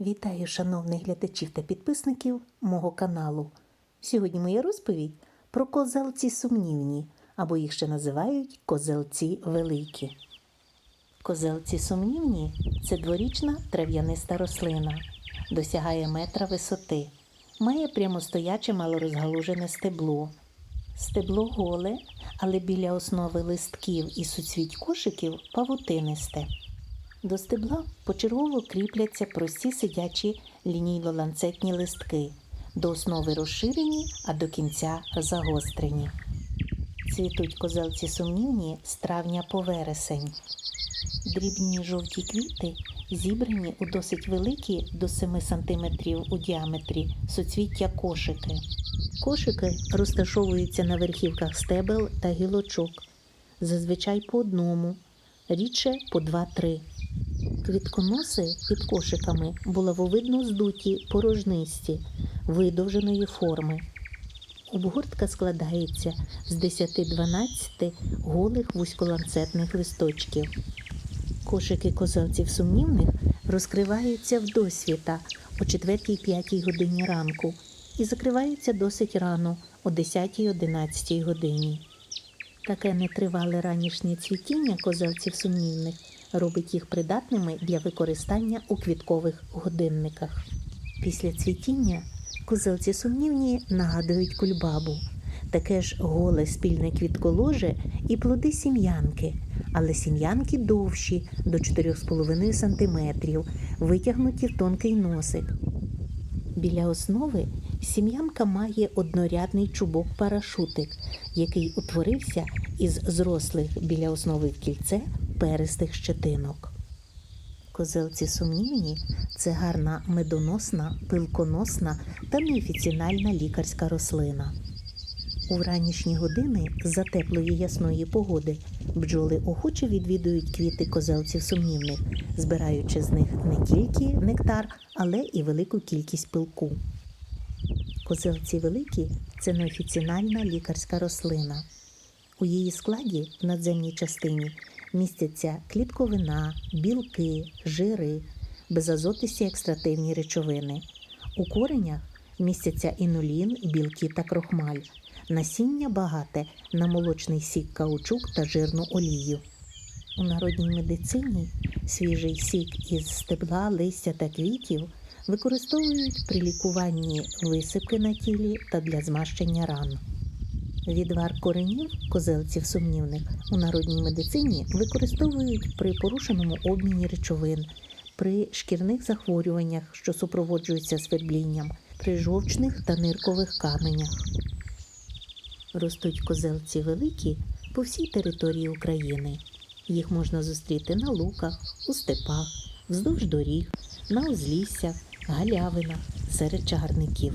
Вітаю шановних глядачів та підписників мого каналу. Сьогодні моя розповідь про козелці сумнівні, або їх ще називають козелці великі. Козелці сумнівні це дворічна трав'яниста рослина, досягає метра висоти, має прямостояче малорозгалужене стебло. Стебло голе, але біля основи листків і суцвіть кошиків павутинисте. До стебла почергово кріпляться прості сидячі лінійно-ланцетні листки, до основи розширені, а до кінця загострені. Цвітуть козелці сумнівні з травня по вересень. Дрібні жовті квіти зібрані у досить великі до 7 см у діаметрі суцвіття кошики. Кошики розташовуються на верхівках стебел та гілочок, зазвичай по одному, рідше по 2-3. Квітконоси під кошиками булавовидно здуті порожнисті, видовженої форми. Обгортка складається з 10-12 голих вузьколанцетних листочків. Кошики козелців сумнівних розкриваються в досвіта о 4-5 годині ранку і закриваються досить рано о 10-11 годині. Таке нетривале ранішнє цвітіння козелців сумнівних робить їх придатними для використання у квіткових годинниках. Після цвітіння козелці сумнівні нагадують кульбабу, таке ж голе спільне квітколоже і плоди сім'янки, але сім'янки довші до 4,5 см, витягнуті в тонкий носик. Біля основи сім'янка має однорядний чубок-парашутик, який утворився із зрослих біля основи кільце перистих щетинок. Козелці сумнівні це гарна медоносна, пилконосна та неофіціональна лікарська рослина. У ранішні години за теплої ясної погоди бджоли охоче відвідують квіти козелців сумнівних, збираючи з них не тільки нектар, але і велику кількість пилку. Козелці великі це неофіціональна лікарська рослина. У її складі в надземній частині містяться клітковина, білки, жири, безазотисті екстративні речовини. У коренях містяться інулін, білки та крохмаль. Насіння багате на молочний сік каучук та жирну олію. У народній медицині свіжий сік із стебла, листя та квітів використовують при лікуванні висипки на тілі та для змащення ран. Відвар коренів козелців сумнівних у народній медицині використовують при порушеному обміні речовин, при шкірних захворюваннях, що супроводжуються сверблінням, при жовчних та ниркових каменях. Ростуть козелці великі по всій території України. Їх можна зустріти на луках, у степах, вздовж доріг, на узліссях, галявинах, серед чагарників.